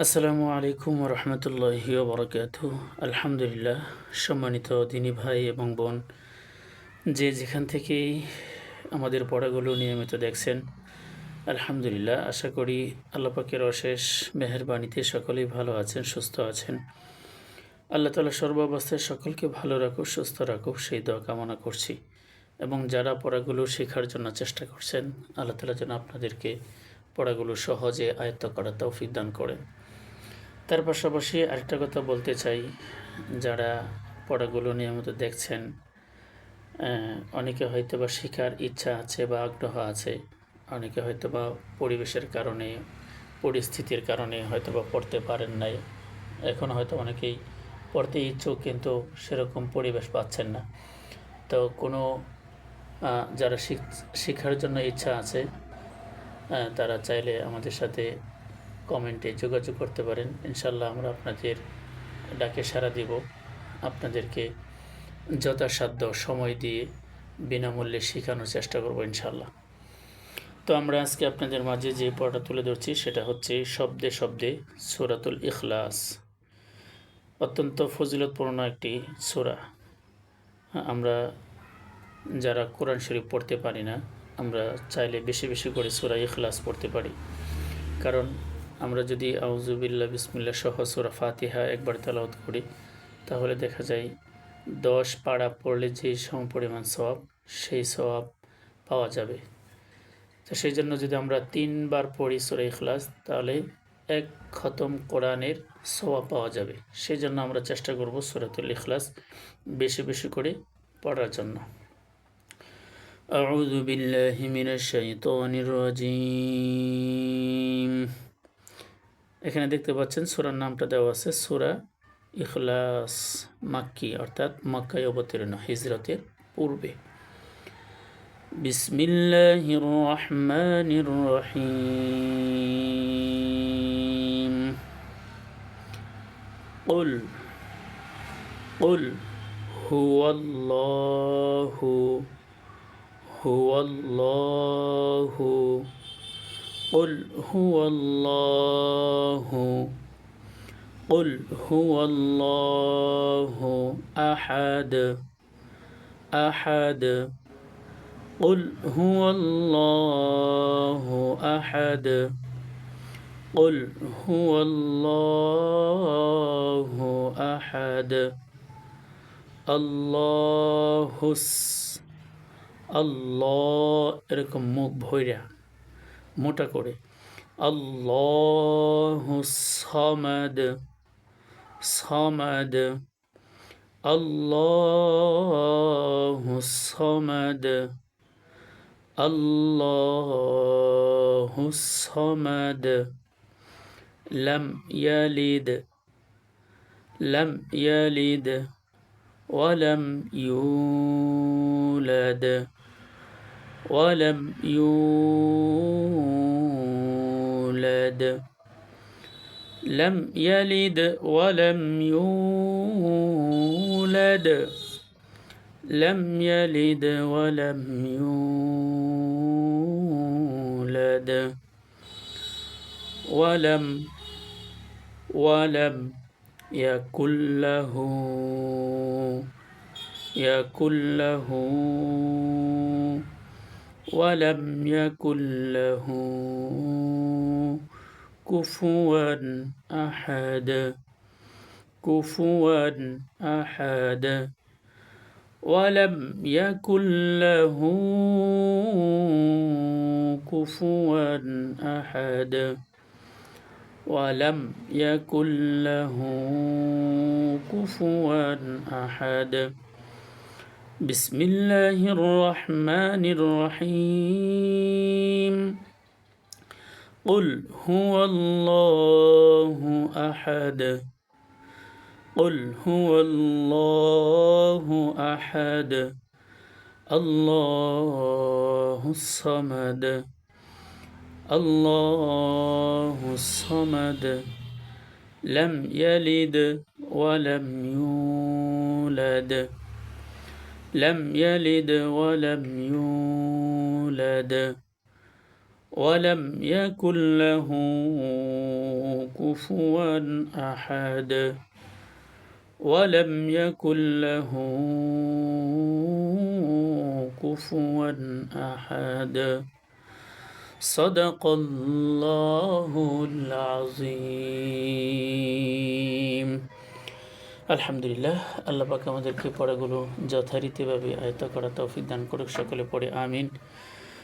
আসসালামু আলাইকুম রহমতুল্লাহি বরকাত আলহামদুলিল্লাহ, সম্মানিত দিনী ভাই এবং বোন, যে যেখান থেকেই আমাদের পড়াগুলো নিয়মিত দেখছেন, আলহামদুলিল্লাহ, আশা করি আল্লাপাকের অশেষ মেহরবানিতে সকলেই ভালো আছেন, সুস্থ আছেন। আল্লাহ তালা সর্বাবস্থায় সকলকে ভালো রাখুক, সুস্থ রাখুক, সেই দোয়া কামনা করছি। এবং যারা পড়াগুলো শেখার জন্য চেষ্টা করছেন, আল্লাহ তালা যেন আপনাদেরকে পড়াগুলো সহজে আয়ত্ত করার তৌফিক দান করেন। তার পাশাপাশি আরেকটা কথা বলতে চাই। যারা পড়াগুলো নিয়মিত দেখছেন অনেকে হয়তো বা শেখার ইচ্ছা আছে বা আগ্রহ আছে। অনেকে হয়তো বা পরিবেশের কারণে, পরিস্থিতির কারণে হয়তো বা পড়তে পারেন নাই। এখন হয়তো অনেকেই পড়তে ইচ্ছুক, কিন্তু সেরকম পরিবেশ পাচ্ছেন না। তো কোনো যারা শিখ শিক্ষার জন্য ইচ্ছা আছে তারা চাইলে আমাদের সাথে কমেন্টে যোগাযোগ করতে পারেন। ইনশাল্লাহ আমরা আপনাদের ডাকে সাড়া দিব। আপনাদেরকে যথাসাধ্য সময় দিয়ে বিনামূল্যে শেখানোর চেষ্টা করব ইনশাল্লাহ তো আমরা আজকে আপনাদের মাঝে যে পড়াটা তুলে ধরছি, সেটা হচ্ছে শব্দে শব্দে সুরাতুল ইখলাস। অত্যন্ত ফজিলতপূর্ণ একটি সুরা। আমরা যারা কোরআন শরীফ পড়তে পারি না, আমরা চাইলে বেশি বেশি করে সুরা ইখলাস পড়তে পারি। কারণ আমরা যদি আউজুবিল্লা বিসমিল্লা সহ সুরা ফাতিহা একবার তালাওত করি তাহলে দেখা যায় দশ পাড়া পড়লে যে সম পরিমাণ সওয়াব সেই সওয়াব পাওয়া যাবে তো সেই জন্য যদি আমরা তিনবার পড়ি সুরা ইখলাস তাহলে এক খতম কোরআনের সওয়াব পাওয়া যাবে সেই জন্য আমরা চেষ্টা করব সুরাতুল ইখলাস বেশি বেশি করে পড়ার জন্য أعوذ بالله من الشيطان الرجيم এখানে দেখতে পাচ্ছেন সুরার নামটা দেওয়া আছে সুরা ইখলাস মাক্কি অর্থাৎ মক্কায় অবতীর্ণ হিজরতের পূর্বে বিসমিল্লাহির রহমানির রহিম قل قل هو الله هو الله قل هو الله. قل هو الله أحد. أحد. قل هو الله أحد. قل هو الله أحد. الله الس الله إركم موك بهيرا মোটা করে আল্লাহ সমাদ সমাদ আল্লাহ সমাদ আল্লাহ সমাদ لم يلد لم يلد ولم يولد ولم يولد لم يلد ولم يولد. لم يلد ولم يولد. ولم ولم يكن له يكن له. ولم يكن له. كفوا أحد. كفوا أحد. ولم يكن له كفوا أحد. ولم يكن له كفوا أحد. بسم الله الرحمن الرحيم. قل هو الله أحد. قل هو الله أحد. الله الصمد. الله الصمد. لم يلد ولم يولد. لم يلد ولم يولد. ولم يكن له كفوا أحد ولم يكن له كفوا أحد صدق الله العظيم আলহামদুলিল্লাহ আল্লাহ পাক আমাদেরকে পড়াগুলো যথারীতিভাবে আয়ত্ত করা তৌফিক দান করুক সকলে পড়ে আমিন